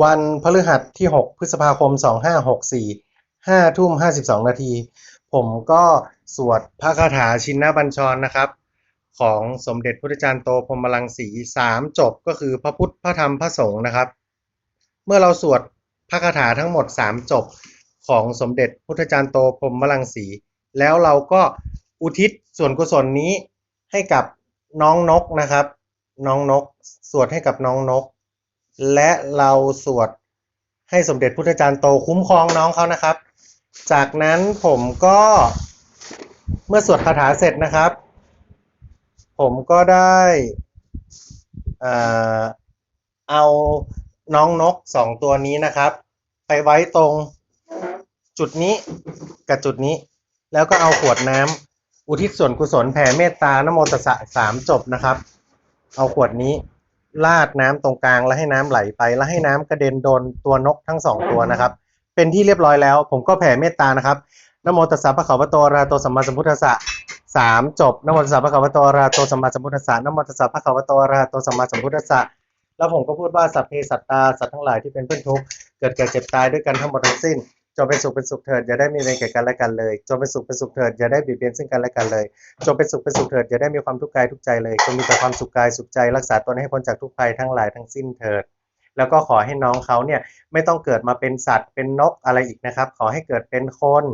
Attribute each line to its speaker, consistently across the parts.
Speaker 1: วันพฤหัสที่ 6 พฤษภาคม 2564 5ทุ่ม 52 นาที ผมก็สวดพระคาถาชินนบัญชรนะครับ ของสมเด็จพุทธจารย์โตพรมรังสีสามจบก็คือพระพุทธพระธรรมพระสงฆ์นะครับ เมื่อเราสวดพระคาถาทั้งหมด 3 จบของสมเด็จพุทธจารย์โตพรมรังสี แล้วเราก็อุทิศส่วนกุศลนี้ให้กับน้องนกนะครับ น้องนก สวดให้กับน้องนก และเราสวดให้สมเด็จพุทธจารย์โตคุ้มครองน้องเขานะครับ จากนั้นผมก็เมื่อสวดคาถาเสร็จนะครับ ผมก็ได้เอาน้องนกสองตัวนี้นะครับ ไปไว้ตรงจุดนี้กับจุดนี้ แล้วก็เอาขวดน้ำอุทิศส่วนกุศลแผ่เมตตานโมตสะสามจบนะครับ เอาขวดนี้ ลาดน้ำตรงกลางแล้วให้น้ำไหลไป แล้วให้น้ำกระเด็นโดนตัวนกทั้งสองตัวนะครับ เป็นที่เรียบร้อยแล้ว ผมก็แผ่เมตตานะครับนโมตัสสะพระเขาวโตระหะโตสัมมาสัมพุทธัสสะสามจบนโมตัสสะพระเขาวโตระหะโตสัมมาสัมพุทธัสสะนโมตัสสะพระเขาวโตระหะโตสัมมาสัมพุทธัสสะแล้วผมก็พูดว่าสัพเพสัตตาสัตว์ทั้งหลายที่เป็นเพื่อนทุกข์เกิดแก่เจ็บตายด้วยกันทั้งหมดทั้งสิ้น จงเป็นสุขเป็นสุขเถิดอย่าได้มีเวรแก่กันและกันเลยจงเป็นสุขเป็นสุขเถิดอย่าได้เบียดเบียนซึ่งกันและกันเลยจงเป็นสุขเป็นสุขเถิดอย่าได้มีความทุกข์กายทุกใจเลยจงมีแต่ความสุขกายสุขใจรักษาตนให้พ้นจากทุกภัยทั้งหลายทั้งสิ้นเถิด แล้วก็ขอให้น้องเขาเนี่ยไม่ต้องเกิดมาเป็นสัตว์เป็นนกอะไรอีกนะครับ ขอให้เกิดเป็นคน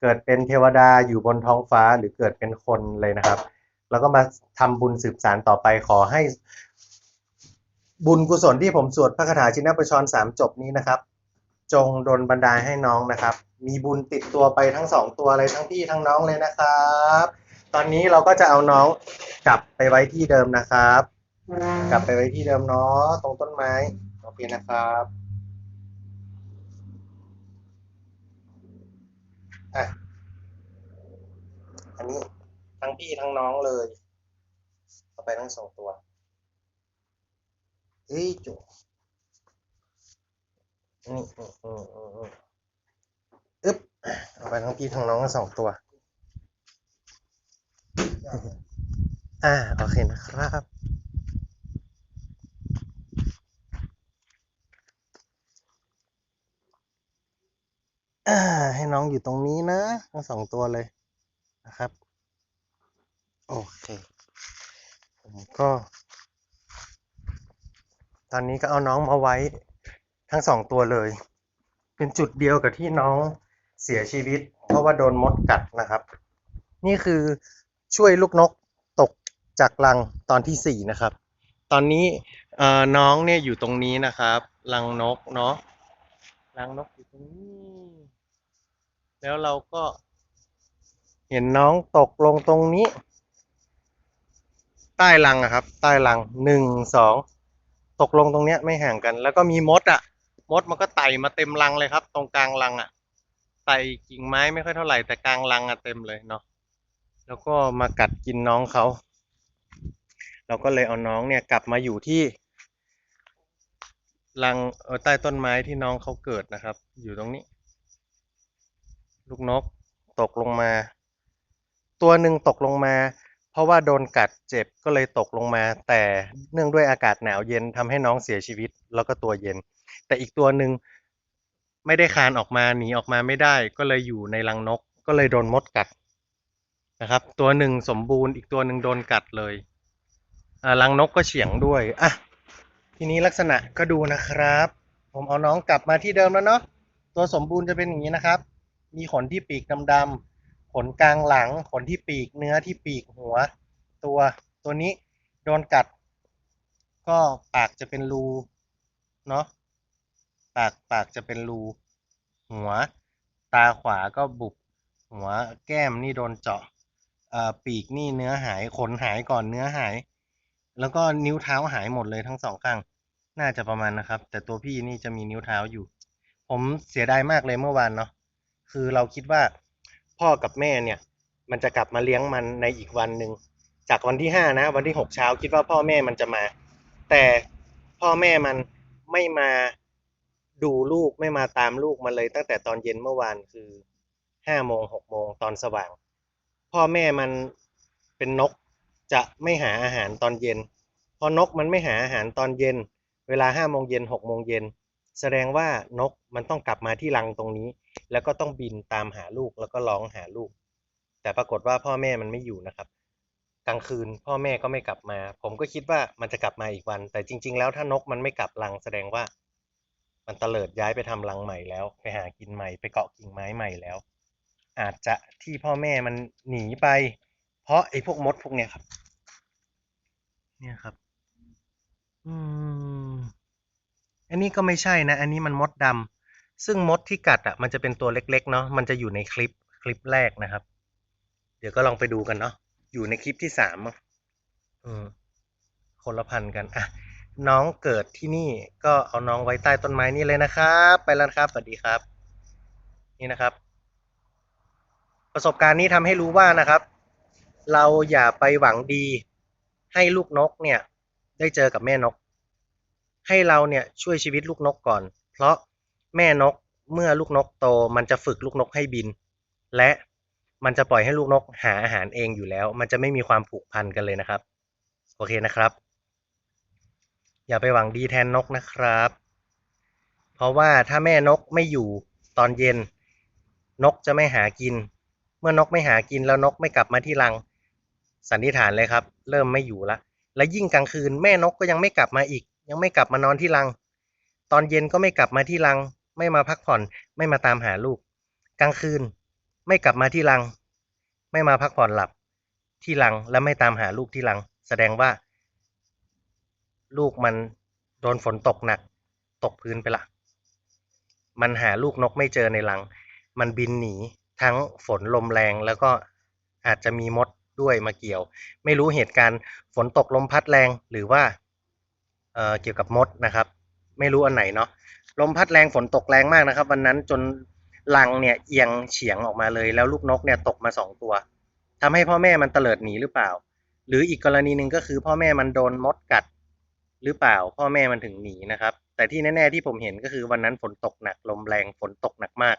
Speaker 1: เกิดเป็นเทวดาอยู่บนท้องฟ้าหรือเกิดเป็นคนเลยนะครับ แล้วก็มาทำบุญสืบสารต่อไปขอให้ บุญกุศลที่ผมสวดพระคาถาชินประชรสามจบนี้นะครับ จงดลบันดาลให้น้องนะครับ มีบุญติดตัวไปทั้งสองตัวเลยทั้งพี่ทั้งน้องเลยนะครับ ตอนนี้เราก็จะเอาน้องกลับไปไว้ที่เดิมนะครับ กลับไปไว้ที่เดิมเนาะตรงต้นไม้โอเคนะครับอะอันนี้ทั้งพี่ทั้งน้องเลยเอาไปทั้งสองตัวเฮ้ยจุ นี่อืมอืมอืมอืมอึ๊บเอาไปทั้งพี่ทั้งน้องสองตัว อ่า โอเคนะครับอ่าให้น้องอยู่ตรงนี้นะ ทั้งสองตัวเลยนะครับ โอเค ผมก็ ตอนนี้ก็เอาน้องมาไว้ ทั้งสองตัวเลย เป็นจุดเดียวกับที่น้องเสียชีวิต เพราะว่าโดนมดกัดนะครับ นี่คือช่วยลูกนกตกจากรังตอนที่สี่นะครับ ตอนนี้น้องเนี่ยอยู่ตรงนี้นะครับรังนกเนาะรังนกอยู่ตรงนี้ แล้วเราก็เห็นน้องตกลงตรงนี้ ใต้รังอะครับ ใต้รังหนึ่งสองตกลงตรงเนี้ยไม่ห่างกัน แล้วก็มีมดอะ มดมันก็ไต่มาเต็มรังเลยครับ ตรงกลางรังอะไต่กิ่งไม้ไม่ค่อยเท่าไหร่แต่กลางรังอะเต็มเลยเนาะแล้วก็มากัดกินน้องเขา เราก็เลยเอาน้องเนี่ยกลับมาอยู่ที่รังใต้ต้นไม้ที่น้องเขาเกิดนะครับ อยู่ตรงนี้ ลูกนกตกลงมา ตัวหนึ่งตกลงมา เพราะว่าโดนกัดเจ็บก็เลยตกลงมา แต่เนื่องด้วยอากาศหนาวเย็นทำให้น้องเสียชีวิตแล้วก็ตัวเย็น แต่อีกตัวหนึ่งไม่ได้คานออกมาหนีออกมาไม่ได้ ก็เลยอยู่ในรังนก ก็เลยโดนมดกัดนะครับ ตัวหนึ่งสมบูรณ์อีกตัวหนึ่งโดนกัดเลยอ่ารังนกก็เฉียงด้วยอะทีนี้ลักษณะก็ดูนะครับ ผมเอาน้องกลับมาที่เดิมแล้วเนาะตัวสมบูรณ์จะเป็นอย่างนี้นะครับ มีขนที่ปีกดำๆขนกลางหลัง ขนที่ปีกเนื้อที่ปีกหัว ตัวตัวนี้โดนกัด ก็ปากจะเป็นรูเนาะ ปากปากจะเป็นรู หัว ตาขวาก็บุบ หัวแก้มนี่โดนเจาะปีกนี่เนื้อหายขนหายก่อนเนื้อหาย แล้วก็นิ้วเท้าหายหมดเลยทั้งสองข้างน่าจะประมาณนะครับ แต่ตัวพี่นี่จะมีนิ้วเท้าอยู่ ผมเสียดายมากเลยเมื่อวานเนาะคือเราคิดว่าพ่อกับแม่เนี่ย มันจะกลับมาเลี้ยงมันในอีกวันหนึ่งจากวันที่ห้านะ วันที่หกเช้าคิดว่าพ่อแม่มันจะมา แต่พ่อแม่มันไม่มา ดูลูกไม่มาตามลูกมันเลยตั้งแต่ตอนเย็นเมื่อวานคือห้าโมงหกโมงตอนสว่าง พ่อแม่มันเป็นนกจะไม่หาอาหารตอนเย็น พอนกมันไม่หาอาหารตอนเย็น เวลาห้าโมงเย็นหกโมงเย็นแสดงว่านกมันต้องกลับมาที่รังตรงนี้ แล้วก็ต้องบินตามหาลูกแล้วก็ร้องหาลูก แต่ปรากฏว่าพ่อแม่มันไม่อยู่นะครับ กลางคืนพ่อแม่ก็ไม่กลับมา ผมก็คิดว่ามันจะกลับมาอีกวัน แต่จริง ๆ แล้วถ้านกมันไม่กลับรังแสดงว่า มันเตลิดย้ายไปทำรังใหม่แล้ว ไปหากินใหม่ไปเกาะกิ่งไม้ใหม่แล้ว อาจจะที่พ่อแม่มันหนีไป เพราะไอ้พวกมดพวกเนี้ยครับ เนี่ยครับ อืม อันนี้ก็ไม่ใช่นะ อันนี้มันมดดำซึ่งมดที่กัดอะ มันจะเป็นตัวเล็ก ๆ เนาะมันจะอยู่ในคลิปคลิปแรกนะครับ เดี๋ยวก็ลองไปดูกันเนาะอยู่ในคลิปที่สามอะอืมคนละพันกันอะ น้องเกิดที่นี่ก็เอาน้องไว้ใต้ต้นไม้นี่เลยนะครับ ไปแล้วครับสวัสดีครับ นี่นะครับ ประสบการณ์นี้ทำให้รู้ว่านะครับ เราอย่าไปหวังดี ให้ลูกนกเนี่ย ได้เจอกับแม่นก ให้เราเนี่ยช่วยชีวิตลูกนกก่อน เพราะแม่นกเมื่อลูกนกโต มันจะฝึกลูกนกให้บิน และมันจะปล่อยให้ลูกนกหาอาหารเองอยู่แล้ว มันจะไม่มีความผูกพันกันเลยนะครับ โอเคนะครับ อย่าไปหวังดีแทนนกนะครับ เพราะว่าถ้าแม่นกไม่อยู่ตอนเย็น นกจะไม่หากิน เมื่อนกไม่หากินแล้วนกไม่กลับมาที่รัง สันนิษฐานเลยครับ เริ่มไม่อยู่ละ และยิ่งกลางคืนแม่นกก็ยังไม่กลับมาอีก ยังไม่กลับมานอนที่รัง ตอนเย็นก็ไม่กลับมาที่รัง ไม่มาพักผ่อน ไม่มาตามหาลูก กลางคืนไม่กลับมาที่รัง ไม่มาพักผ่อนหลับที่รังและไม่ตามหาลูกที่รัง แสดงว่า ลูกมันโดนฝนตกหนัก ตกพื้นไปละ มันหาลูกนกไม่เจอในรัง มันบินหนีทั้งฝนลมแรงแล้วก็อาจจะมีมดด้วยมาเกี่ยว ไม่รู้เหตุการณ์ฝนตกลมพัดแรงหรือว่าเเกี่ยวกับมดนะครับ ไม่รู้อันไหนเนาะลมพัดแรงฝนตกแรงมากนะครับ วันนั้นจนรังเนี่ยเอียงเฉียงออกมาเลยแล้วลูกนกเนี่ยตกมาสองตัวทำให้พ่อแม่มันเตลิดหนีหรือเปล่า หรืออีกกรณีหนึ่งก็คือพ่อแม่มันโดนมดกัด หรือเปล่าพ่อแม่มันถึงหนีนะครับ แต่ที่แน่ๆที่ผมเห็นก็คือวันนั้นฝนตกหนักลมแรงฝนตกหนักมาก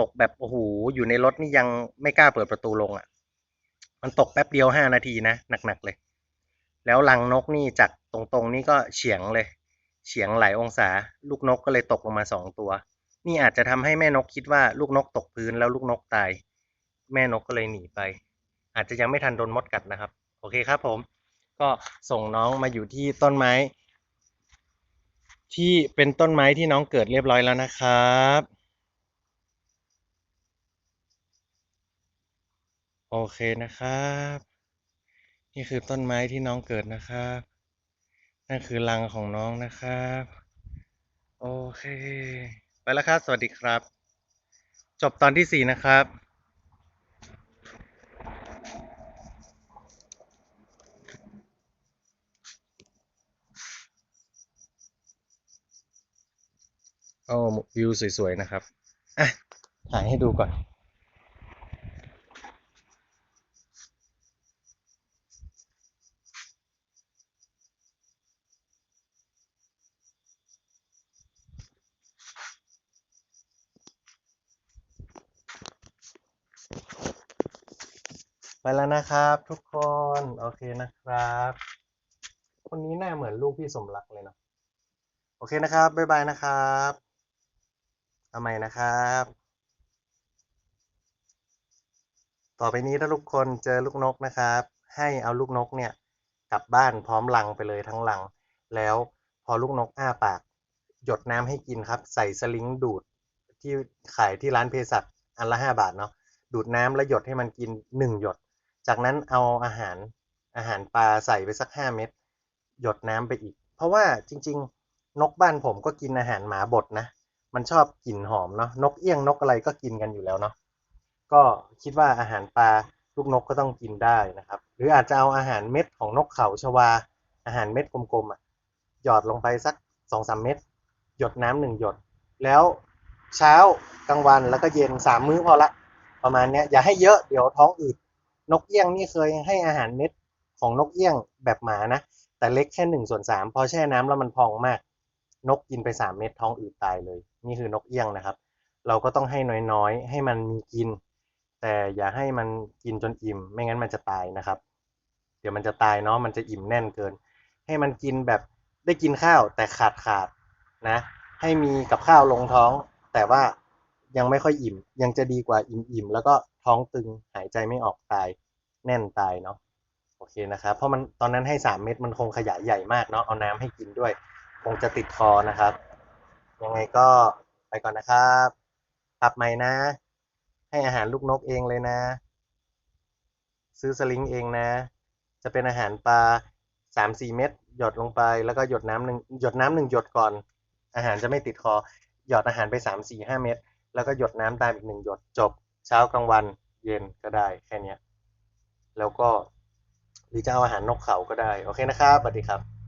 Speaker 1: ตกแบบโอ้โหอยู่ในรถนี่ยังไม่กล้าเปิดประตูลงอะ มันตกแป๊บเดียวห้านาทีนะหนักๆเลย แล้วรังนกนี่จากตรงๆนี่ก็เฉียงเลย เฉียงหลายองศา ลูกนกก็เลยตกลงมาสองตัว นี่อาจจะทำให้แม่นกคิดว่าลูกนกตกพื้นแล้วลูกนกตาย แม่นกก็เลยหนีไป อาจจะยังไม่ทันโดนมดกัดนะครับ โอเคครับผม ก็ส่งน้องมาอยู่ที่ต้นไม้ ที่เป็นต้นไม้ที่น้องเกิดเรียบร้อยแล้วนะครับ โอเคนะครับ นี่คือต้นไม้ที่น้องเกิดนะครับ นั่นคือรังของน้องนะครับ โอเค ไปแล้วครับ สวัสดีครับ จบตอนที่สี่นะครับ โอ้วิวสวยๆนะครับอะถ่ายให้ดูก่อน ไปแล้วนะครับทุกคน โอเคนะครับ คนนี้หน้าเหมือนลูกพี่สมรักเลยเนาะโอเคนะครับ บ๊ายบายนะครับ เอาใหม่นะครับ ต่อไปนี้ถ้าทุกคนเจอลูกนกนะครับ ให้เอาลูกนกเนี่ยกลับบ้านพร้อมลังไปเลยทั้งลัง แล้วพอลูกนกอ้าปาก หยดน้ำให้กินครับ ใส่สลิงดูดที่ขายที่ร้านเภสัชอันละห้าบาทเนาะดูดน้ำแล้วหยดให้มันกินหนึ่งหยด จากนั้นเอาอาหารอาหารปลาใส่ไปสักห้าเม็ดหยดน้ำไปอีก เพราะว่าจริง ๆ นกบ้านผมก็กินอาหารหมาบดนะ มันชอบกลิ่นหอมเนาะนกเอี้ยงนกอะไรก็กินกันอยู่แล้วเนาะก็คิดว่าอาหารปลาลูกนกก็ต้องกินได้นะครับ หรืออาจจะเอาอาหารเม็ดของนกเขาชวา อาหารเม็ดกลมๆอะหยอดลงไปสักสองสามเม็ดหยดน้ำหนึ่งหยด แล้วเช้ากลางวันแล้วก็เย็นสามมื้อพอละ ประมาณเนี้ยอย่าให้เยอะเดี๋ยวท้องอืดนกเอี้ยงนี่เคยให้อาหารเม็ดของนกเอี้ยงแบบหมานะ แต่เล็กแค่หนึ่งส่วนสามพอแช่น้ำแล้วมันพองมาก นกกินไปสามเม็ดท้องอืดตายเลย นี่คือนกเอี้ยงนะครับ เราก็ต้องให้น้อยๆ ให้มันมีกิน แต่อย่าให้มันกินจนอิ่ม ไม่งั้นมันจะตายนะครับ เดี๋ยวมันจะตายเนาะมันจะอิ่มแน่นเกิน ให้มันกินแบบได้กินข้าวแต่ขาดขาดๆนะ ให้มีกับข้าวลงท้อง แต่ว่ายังไม่ค่อยอิ่ม ยังจะดีกว่าอิ่มๆแล้วก็ท้องตึงหายใจไม่ออกตาย แน่นตายเนาะโอเคนะครับ เพราะมันตอนนั้นให้สามเม็ดมันคงขยายใหญ่มากเนาะเอาน้ำให้กินด้วย คงจะติดคอนะครับ ยังไงก็ไปก่อนนะครับปรับใหม่นะ ให้อาหารลูกนกเองเลยนะ ซื้อสลิงเองนะ จะเป็นอาหารปลาสามสี่เม็ดหยดลงไปแล้วก็หยดน้ำหนึ่งหยดน้ำหนึ่งหยดก่อน อาหารจะไม่ติดคอ หยอดอาหารไปสามสี่ห้าเม็ดแล้วก็หยดน้ำตามอีกหนึ่งหยดจบ เช้ากลางวันเย็นก็ได้แค่นี้แล้วก็หรือจะเอาอาหารนกเขาก็ได้ โอเคนะครับสวัสดีครับ